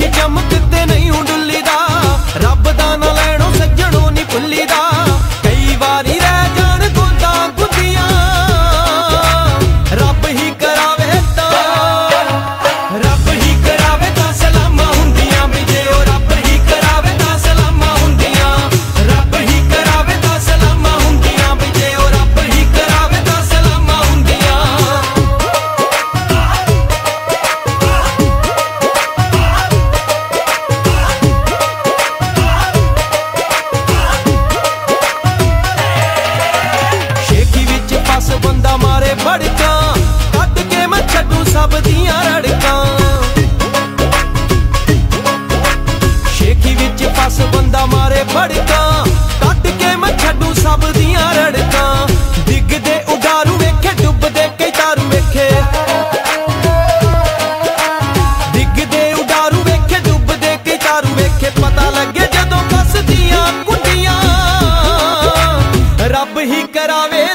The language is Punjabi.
ਇੱਥੇ ਚਮਕਦੇ ਨਹੀਂ ਹੁੰਡ ਸਾਰੇ ਫੜਕਾਂ, ਕੱਢ ਕੇ ਮੈਂ ਛੱਡੂ ਸਭ ਦੀਆਂ ਰੜਕਾਂ। ਸ਼ੇਖੀ ਵਿੱਚ ਫਸ ਬੰਦਾ ਮਾਰੇ ਫੜਕਾਂ, ਕੱਢ ਕੇ ਮੈਂ ਛੱਡੂ ਸਭ ਦੀਆਂ ਰੜਕਾਂ। ਡਿੱਗਦੇ ਉਗਾਰੂ ਵੇਖੇ, ਡੁੱਬਦੇ ਕਈ ਤਾਰੂ ਵੇਖੇ। ਡਿੱਗਦੇ ਉਗਾਰੂ ਵੇਖੇ, ਡੁੱਬਦੇ ਕਈ ਤਾਰੂ ਵੇਖੇ। ਪਤਾ ਲੱਗੇ ਜਦੋਂ ਫਸਦੀਆਂ ਕੁੰਡੀਆਂ, ਰੱਬ ਹੀ ਕਰਾਵੇ